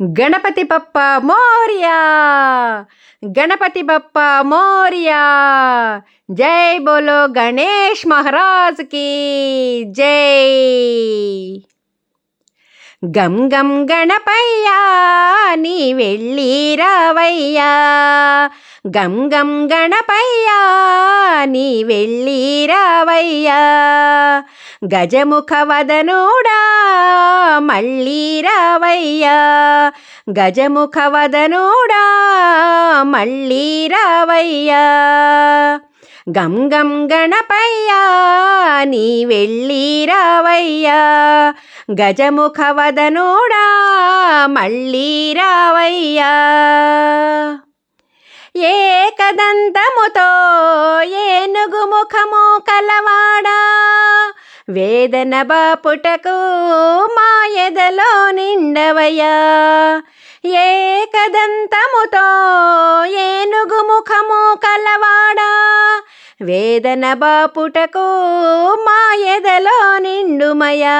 గణపతి బప్ప మోరియా! గణపతి బప్ప మోరియా! జై బోలో గణేష్ మహారాజ్కి జై! గం గం గణపయ్యా నీ వెళ్ళి రావయ్యా! గం గం గణపయ్యా నీ వెళ్ళి రావయ్యా! గజముఖవదనుడా మళ్ళీ రావయ్యా. గజముఖవదనుడా మళ్ళీ రావయ్యా. గం గం గణపయ్యా నీ వెళ్ళి రావయ్యా. గజముఖవదనుడా మళ్ళీ రావయ్యా. ఏకదంతముతో ఏనుగు ముఖము కలవా. వేదన బాపుటకు మాయదలో ఎదలో ఏ ఏకదంతముతో ఏనుగు ముఖము కలవాడా? వేదన బాపుటకు మాయదలో నిండుమయా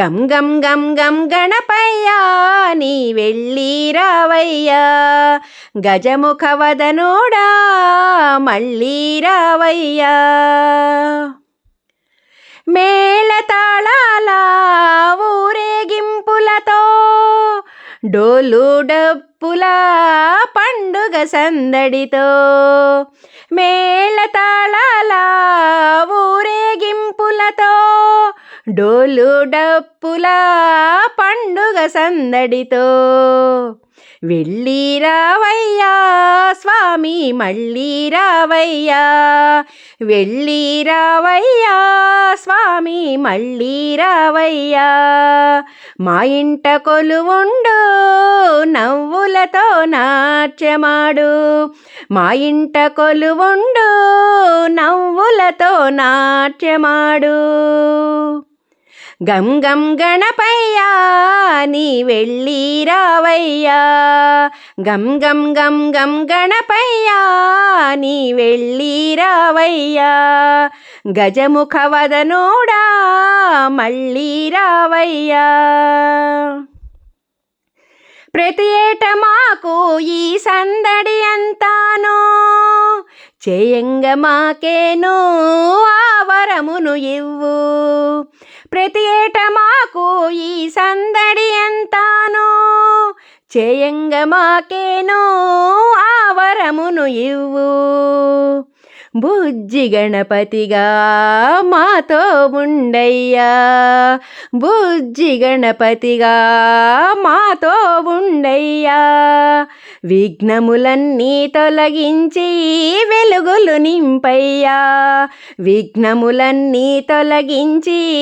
గం గం గం గం గణపయ్యా నీ వెళ్ళి రావయ్యా. గజముఖవదనోడా మళ్ళీ రావయ్యా. మేళతాళాల ఊరేగింపులతో డోలు డప్పుల పండుగ సందడితో. మేళతాళాల ఊరేగింపులతో డోలు డప్పుల పండుగ సందడితో. వెళ్ళి రావయ్యా స్వామి మళ్ళీ రావయ్యా వెళ్ళి రావయ్యా మళ్ళీ రావయ్యా. మా ఇంట కొలువుండు నవ్వులతో నాట్యమాడు. మా ఇంట కొలువుండు నవ్వులతో నాట్యమాడు. గం గం గణపయ్యా నీ వెళ్ళి రావయ్యా. గం గం గం గం గణపయ్యా నీ వెళ్ళి రావయ్యా. గజముఖవదనోడా మళ్ళీ రావయ్యా. ప్రతి ఏట మాకు ఈ సందడి అంతానో చేయంగ మాకేను ఆవరమును ఇవ్వు. ప్రతి ఏట మాకు ఈ సందడి చేయంగ మాకేనో ఆవరమును ఇవ్వు. బుజ్జి గణపతిగా మాతో ఉండయ్యా. బుజ్జి గణపతిగా మాతో ఉండయ్యా. విఘ్నములన్నీ తొలగించి వెలుగులు నింపయ్యా. విఘ్నములన్నీ తొలగించి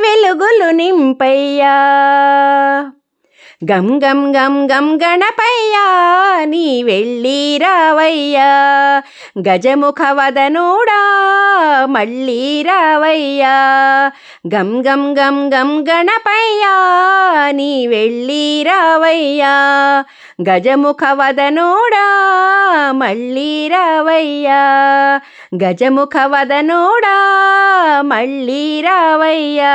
వెలుగులు నింపయ్యా. గం గం గం గం గణపయ్యా నీ వెళ్ళి రావయ్యా. గజముఖ వదనుడా మళ్ళీ రావయ్యా. గం గం గం గం గణపయ్యా నీ వెళ్ళి రావయ్యా. గజముఖ వదనుడా మళ్ళీ రావయ్యా. గజముఖ వదనుడా మళ్ళీ రావయ్యా.